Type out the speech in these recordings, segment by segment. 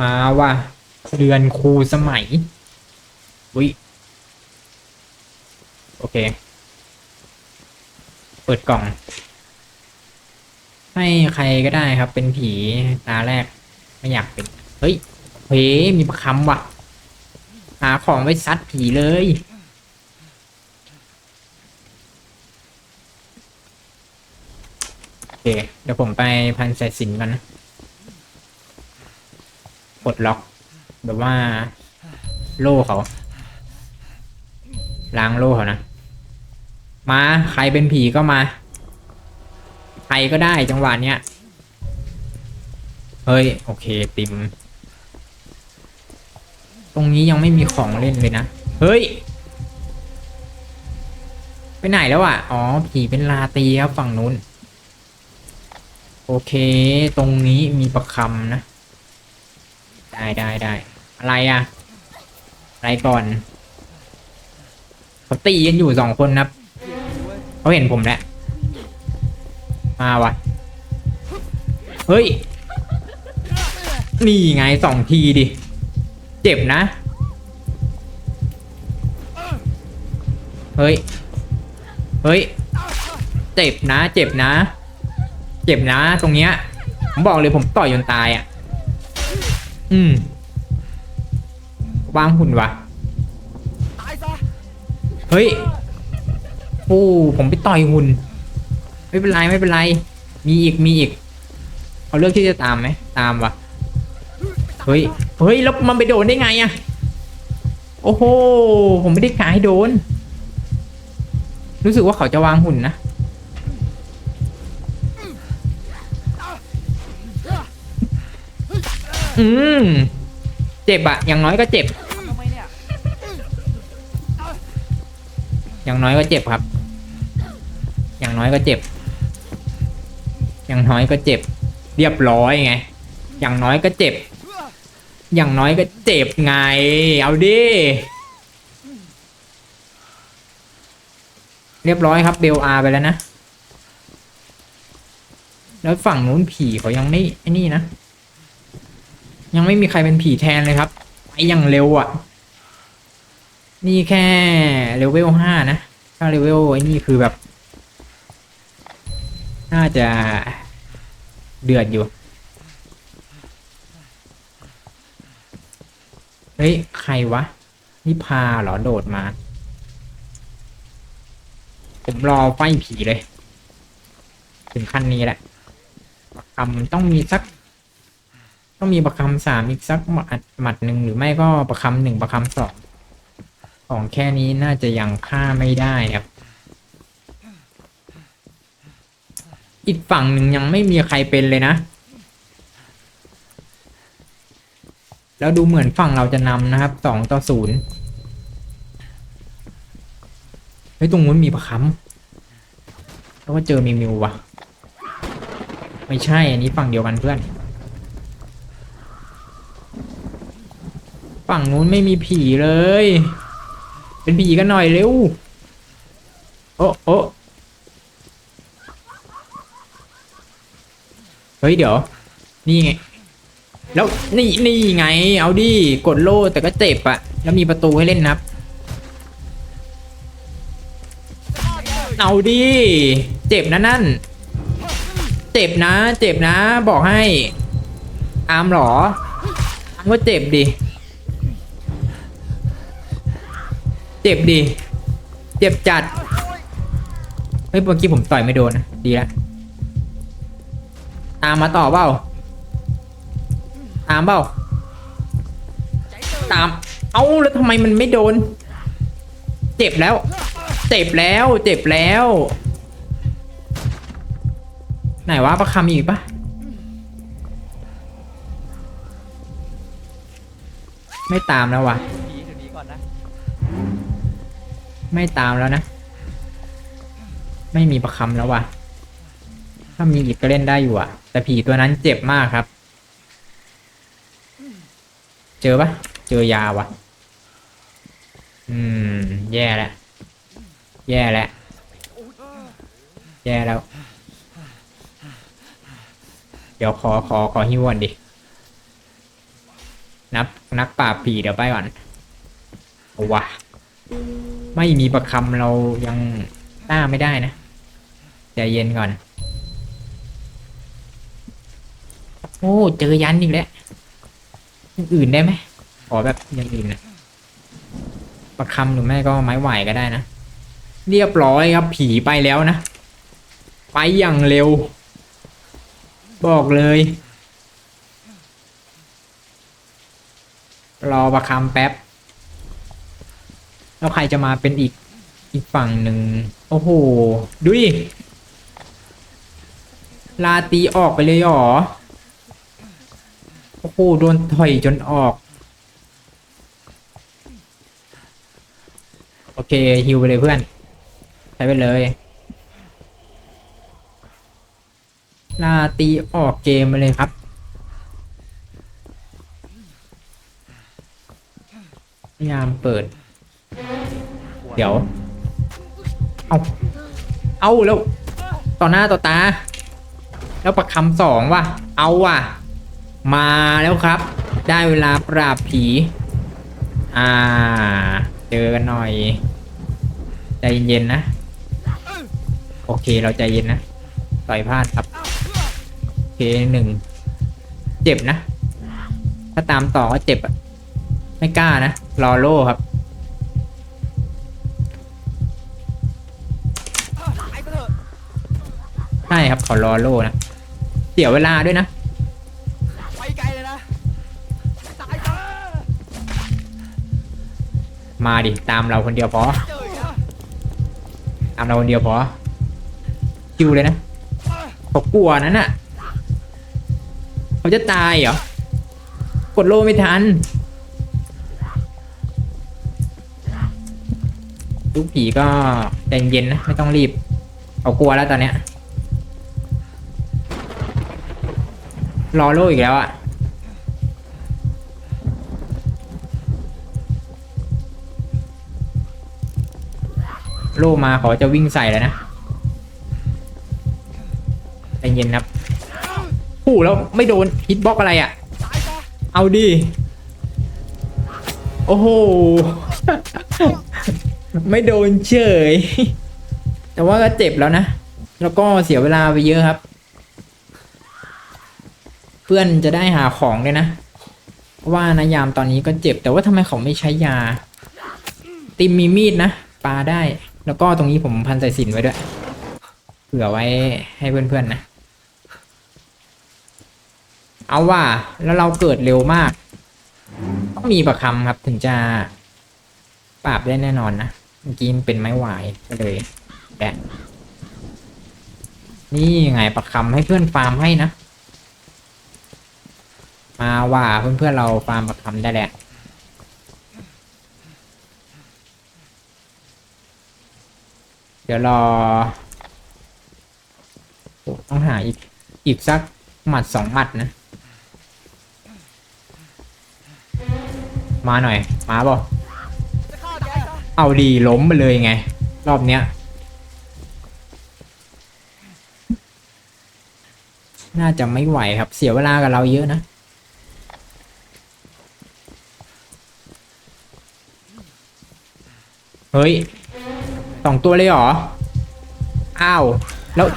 มาว่ะเรือนครูสมัยวิโอเค เปิดกล่อง ให้ใครก็ได้ครับ เป็นผีตาแรก ไม่อยากเป็น เฮ้ยเฮ้ยมีประคำว่ะ หาของไว้ซัดผีเลยโอเคเดี๋ยวผมไปพันสายสินกันนะ ดล็อกแบบว่า โล่เขาล้างโล่เขานะ มาใครเป็นผีก็มา ใครก็ได้จังหวะเนี้ย เฮ้ย โอเคติม ตรงนี้ยังไม่มีของเล่นเลยนะ เฮ้ย ไปไหนแล้วอะ อ๋อ ผีเป็นลาตีครับฝั่งนู้น โอเค ตรงนี้มีประคำนะ ได้ได้ได้อะไรอะ อะไรก่อนเขาตีกันอยู่สองคนนะครับเขาเห็นผมแล้วมาวะเฮ้ย นี่ไงสองทีดิ เจ็บนะ เฮ้ย เฮ้ย เจ็บนะ เจ็บนะ เจ็บนะ ตรงเนี้ย ผมบอกเลยผมต่อยจนตายอะ อืม วางหุ่นวะ ตายซะเฮ้ย โอ้ ผมไปต่อยหุ่น ไม่เป็นไรไม่เป็นไร มีอีกมีอีก เขาเลือกที่จะตามไหม ตามวะเฮ้ย เฮ้ย แล้วมันไปโดนได้ไงอะโอ้โห ผมไม่ได้กาให้โดน รู้สึกว่าเขาจะวางหุ่นนะ อืมเจ็บอะอย่างน้อยก็เจ็บ ทำไมเนี่ยอย่างน้อยก็เจ็บครับ อย่างน้อยก็เจ็บ อย่างน้อยก็เจ็บ เรียบร้อยไง อย่างน้อยก็เจ็บ อย่างน้อยก็เจ็บไง เอาดิ เรียบร้อยครับเบลอาไปแล้วนะ แล้วฝั่งนู้นผีเขายังไม่ไอ้นี่นะ ยังไม่มีใครเป็นผีแทนเลยครับไปอย่างเร็วอะ นี่แค่เลเวลห้านะ ถ้าเลเวลไอ้นี่คือแบบ น่าจะเดือดอยู่ เฮ้ย ใครวะ นี่พาเหรอโดดมา ผมรอไฟผีเลย ถึงขั้นนี้แหละประคำต้องมีสัก ต้องมีประคำสามอีกสักหมัดหมัดหนึ่งหรือไม่ก็ประคำหนึ่งประคำสองของแค่นี้น่าจะยังฆ่าไม่ได้ครับ อีกฝั่งหนึ่งยังไม่มีใครเป็นเลยนะ แล้วดูเหมือนฝั่งเราจะนำนะครับสองต่อศูนย์เฮ้ยตรงนู้นมีประคำแล้วก็เจอมิวมิววะไม่ใช่อันนี้ฝั่งเดียวกันเพื่อน ฝั่งนู้นไม่มีผีเลย เป็นผีกันหน่อยเร็ว โอ้โอ้เฮ้ยเดี๋ยว นี่ไง แล้วนี่นี่ไง เอาดิ กดโล่แต่ก็เจ็บอะแล้วมีประตูให้เล่นนับ เอาดิ เจ็บนะนั่น เจ็บนะ เจ็บนะ บอกให้ อามเหรออามก็เจ็บดิ จ็บดิเจ็บจัดเฮ้ยเมื่อกี้ผมต่อยไม่โดนนะดีละตามมาต่อเปล่าตามเปล่าตาม เอ้าแล้วทำไมมันไม่โดน เจ็บแล้ว เจ็บแล้ว เจ็บแล้ว ไหนวะประคำอีกปะไม่ตามแล้ววะ ไม่ตามแล้วนะ ไม่มีประคำแล้วว่ะ ถ้ามีอีกก็เล่นได้อยู่อะ แต่ผีตัวนั้นเจ็บมากครับ เจอปะเจอยาวะอืม แย่แล้ว แย่แล้ว แย่แล้ว เดี๋ยวขอขอขอหิ้วก่อนดิ นับนักปราบผีเดี๋ยวไปก่อนเอา ไม่มีประคำเรายังต้าไม่ได้นะใจเย็นก่อน โอ้เจอยันอีกแล้วอย่างอื่นได้ไหมขอแบบอย่างอื่นนะประคำหรือไม่ก็ไม้ไหวก็ได้นะ เรียบร้อยครับผีไปแล้วนะ ไปอย่างเร็ว บอกเลย รอประคำแป๊บ แล้วใครจะมาเป็นอีกอีกฝั่งหนึ่งโอ้โหดูดิลาตีออกไปเลยหรอโอ้โหโดนถอยจนออก โอเคฮิวไปเลยเพื่อนใช้ไปเลยลาตีออกเกมไปเลยครับพยายามเปิด เดี๋ยว เอาเอาแล้ว ต่อหน้าต่อตา แล้วประคำสองว่ะ เอาว่ะ มาแล้วครับ ได้เวลาปราบผี อ่า เจอกันหน่อย ใจเย็นๆนะ โอเคเราใจเย็นนะ ต่อยพลาดครับ โอเคหนึ่ง เจ็บนะ ถ้าตามต่อก็เจ็บอะไม่กล้านะ รอโล่ครับ ใช่ครับขอรอโล่นะเสียเวลาด้วยนะไปไกลเลยนะตายซะมาดิตามเราคนเดียวพอเจออีกแล้วตามเราคนเดียวพอคิวเลยนะเขากลัวนั้นน่ะเขาจะตายเหรอกดโล่ไม่ทันทุกผีก็ใจเย็นๆนะไม่ต้องรีบเขากลัวแล้วตอนเนี้ย รอโล่อีกแล้วอะโล่มาขาจะวิ่งใส่แล้วนะใจเย็นครับผู้แล้วไม่โดนฮิตบล็อกอะไรอะตายซะเอาดิโอ้โห ไม่โดนเฉย แต่ว่าก็เจ็บแล้วนะ แล้วก็เสียเวลาไปเยอะครับ เพื่อนจะได้หาของด้วยนะเพราะว่านายามตอนนี้ก็เจ็บ แต่ว่าทำไมเขาไม่ใช้ยา ติมมีมีดนะปาได้ แล้วก็ตรงนี้ผมพันใส่สินไว้ด้วย เผื่อไว้ให้เพื่อนๆนะ เอาว่าแล้วเราเกิดเร็วมาก ต้องมีประคำครับถึงจะปราบได้แน่นอนนะเมื่อกี้มันเป็นไม้หวายก็เลยแกะนี่ไงประคำให้เพื่อนฟาร์มให้นะ มาว่าเพื่อนๆเราฟาร์มประคำได้แหละเดี๋ยวรอ ต้องหาอีกอีกสักหมัดสองหมัดนะ มาหน่อย มาบ่เอาดีล้มไปเลยไง รอบเนี้ยน่าจะไม่ไหวครับ เสียเวลากับเราเยอะนะ ฮ้ยสองตัวเลยเหรอ อ้าว แล้ว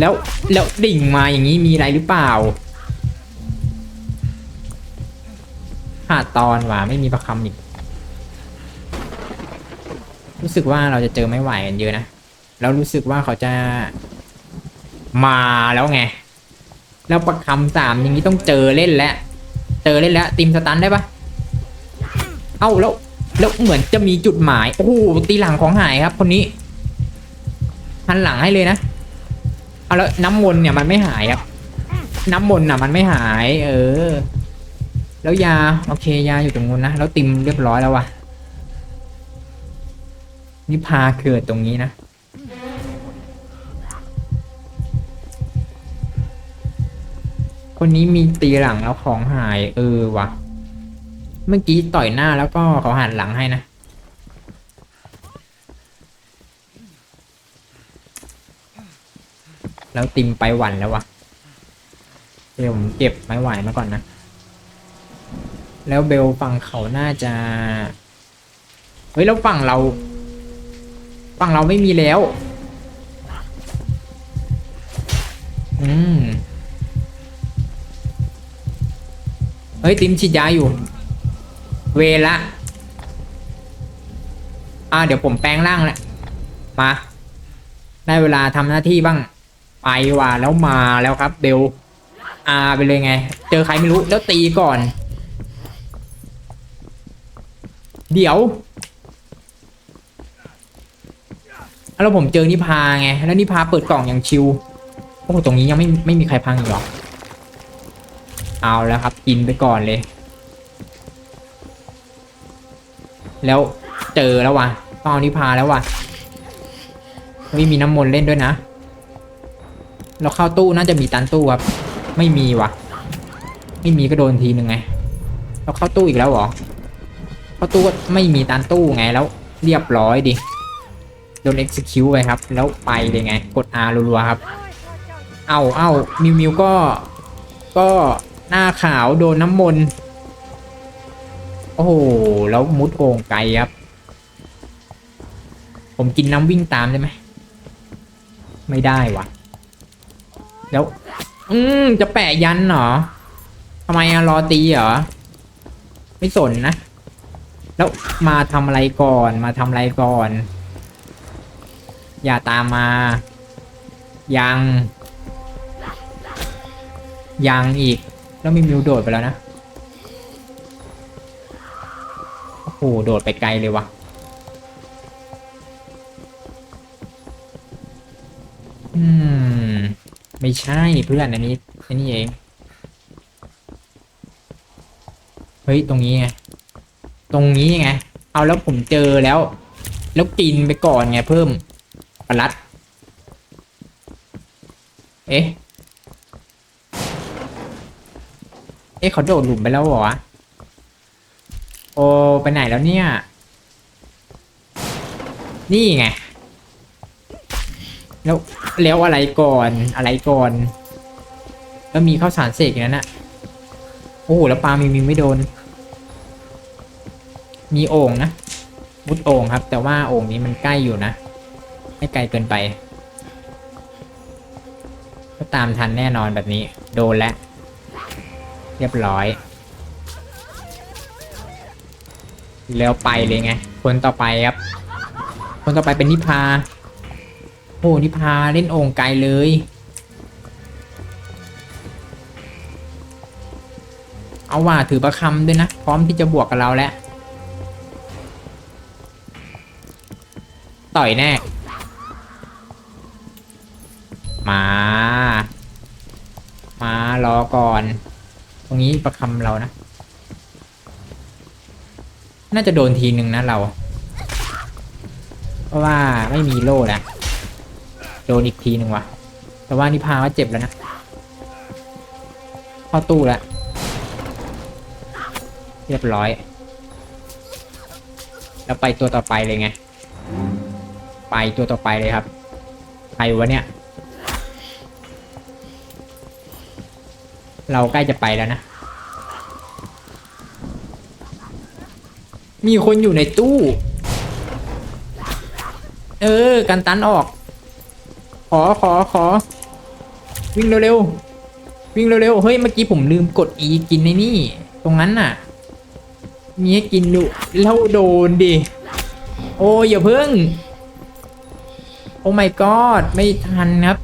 แล้ว แล้วดิ่งมาอย่างนี้มีอะไรหรือเปล่าขาดตอนว่ะไม่มีประคำอีก รู้สึกว่าเราจะเจอไม่ไหวกันเยอะนะ แล้วรู้สึกว่าเขาจะ มาแล้วไง แล้วประคำสามอย่างนี้ต้องเจอเล่นแล้ว เจอเล่นแล้วตีมสตันได้ปะเอ้าแล้ว แล้วเหมือนจะมีจุดหมาย โอ้โหตีหลังของหายครับ คนนี้หันหลังให้เลยนะเอาแล้วน้ำมนต์เนี่ยมันไม่หายครับ น้ำมนต์น่ะมันไม่หาย เออ แล้วยา โอเค ยาอยู่ตรงนู้นนะแล้วติมเรียบร้อยแล้ววะนี่พาเกิดตรงนี้นะคนนี้มีตีหลังแล้วของหาย เออวะ เมื่อกี้ต่อยหน้าแล้วก็เขาหันหลังให้นะ แล้วติมไปหวันแล้ววะเดี๋ยวผมเก็บไม้ไหวมาก่อนนะ แล้วเบลฝั่งเขาน่าจะ เฮ้ยแล้วฝั่งเรา ฝั่งเราไม่มีแล้ว อืม เฮ้ยติมฉีดยาอยู่ เวละอ่าเดี๋ยวผมแปลงร่างแล้วมา ได้เวลาทำหน้าที่บ้าง ไปว่ะแล้วมาแล้วครับเบลอาไปเลยไง เจอใครไม่รู้แล้วตีก่อน เดี๋ยวแล้วผมเจอนิพาไง แล้วนิพาเปิดกล่องอย่างชิวโอ้โหตรงนี้ยังไม่ไม่มีใครพังอีกหรอ เอาแล้วครับกินไปก่อนเลย แล้วเจอแล้ววะต้องเอานิพาแล้ววะไม่มีน้ำมนต์เล่นด้วยนะ เราเข้าตู้น่าจะมีตันตู้ครับ ไม่มีวะไม่มีก็โดนทีหนึ่งไง เราเข้าตู้อีกแล้วหรอเข้าตู้ก็ไม่มีตันตู้ไงแล้ว เรียบร้อยดิโดน execute ไปครับ แล้วไปเลยไง กด R รัวๆครับ เอาเอามิวมิวก็ก็หน้าขาวโดนน้ำมนต์ โอ้โห แล้วมุดโอ่งไกลครับ ผมกินน้ำวิ่งตามได้ไหม ไม่ได้วะแล้ว อืม จะแปะยันเหรอทำไมอะรอตีเหรอ ไม่สนนะ แล้วมาทำอะไรก่อน มาทำอะไรก่อน อย่าตามมา ยัง ยังอีก แล้วมีมิวโดดไปแล้วนะ โอ้โหโดดไปไกลเลยวะอืม ไม่ใช่เพื่อนอันนี้อันนี้เอง เฮ้ย ตรงนี้ไง ตรงนี้ไง เอาแล้วผมเจอแล้ว แล้วกินไปก่อนไงเพิ่มปลัด เอ๊ะ เอ๊ะเขาโดดหลุมไปแล้วเหรอวะ โอ้ไปไหนแล้วเนี่ย นี่ไง แล้วแล้วอะไรก่อนอะไรก่อน แล้วมีข้าวสารเสกอย่างนั้นอะโอ้โหแล้วปลามีมีไม่โดน มีโอ่งนะมุดโอ่งครับ แต่ว่าโอ่งนี้มันใกล้อยู่นะ ไม่ไกลเกินไป ก็ตามทันแน่นอนแบบนี้ โดนแล้ว เรียบร้อย แล้วไปเลยไง คนต่อไปครับ คนต่อไปเป็นนิพาโอ้นิพาเล่นโอ่งไกลเลย เอาว่าถือประคำด้วยนะ พร้อมที่จะบวกกับเราแล้ว ต่อยแน่ มา มารอก่อน ตรงนี้ประคำเรานะ น่าจะโดนทีหนึ่งนะเรา เพราะว่าไม่มีโล่แล้วโดนอีกทีหนึ่งวะแต่ว่านิพาว่าเจ็บแล้วนะเข้าตู้แล้ว เรียบร้อย แล้วไปตัวต่อไปเลยไง ไปตัวต่อไปเลยครับใครวะเนี่ย เราใกล้จะไปแล้วนะ มีคนอยู่ในตู้ เออ กันตันออก ขอขอขอ วิ่งเร็วๆ วิ่งเร็วๆ เฮ้ย เมื่อกี้ผมลืมกด E กินในนี่ ตรงนั้นน่ะ มีให้กินดูแล้วโดนดิ โอ้ยอย่าเพิ่ง โอ้ my god ไม่ทันครับ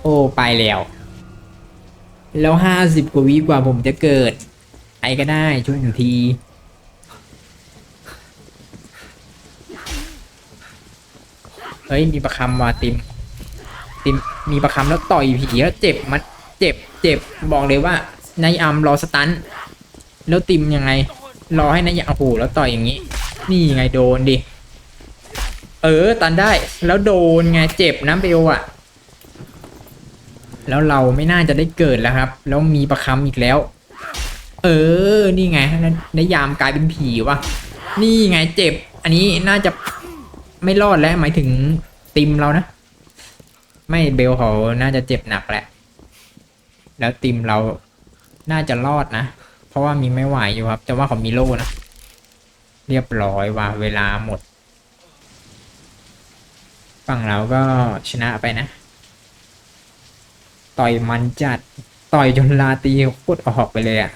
โอ้ ไปแล้ว แล้วห้าสิบกว่าวิกว่าผมจะเกิด รก็ได้ช่วยหนึ่งที เฮ้ยมีประคำว่ะติม ติมมีประคำแล้วต่อยผีแล้วเจ็บมันเจ็บเจ็บบอกเลยว่า นายอัมรอสตันแล้วติมยังไง รอให้นายอัมโอ้โหแล้วต่อยอย่างนี้ นี่ไงโดนดิ เออตันได้แล้วโดนไงเจ็บนะเบลอะแล้วเราไม่น่าจะได้เกิดแล้วครับ แล้วมีประคำอีกแล้ว เออ นี่ไงนายามกลายเป็นผีว่ะนี่ไงเจ็บ อันนี้น่าจะไม่รอดแล้วหมายถึงติมเรานะ ไม่เบลเขาน่าจะเจ็บหนักแหละ แล้วติมเราน่าจะรอดนะ เพราะว่ามีไม่ไหวอยู่ครับ แต่ว่าเขามีโล่นะ เรียบร้อยว่าเวลาหมด ฝั่งเราก็ชนะไปนะ ต่อยมันจัด ต่อยจนลาตีโคตรออกไปเลยอะ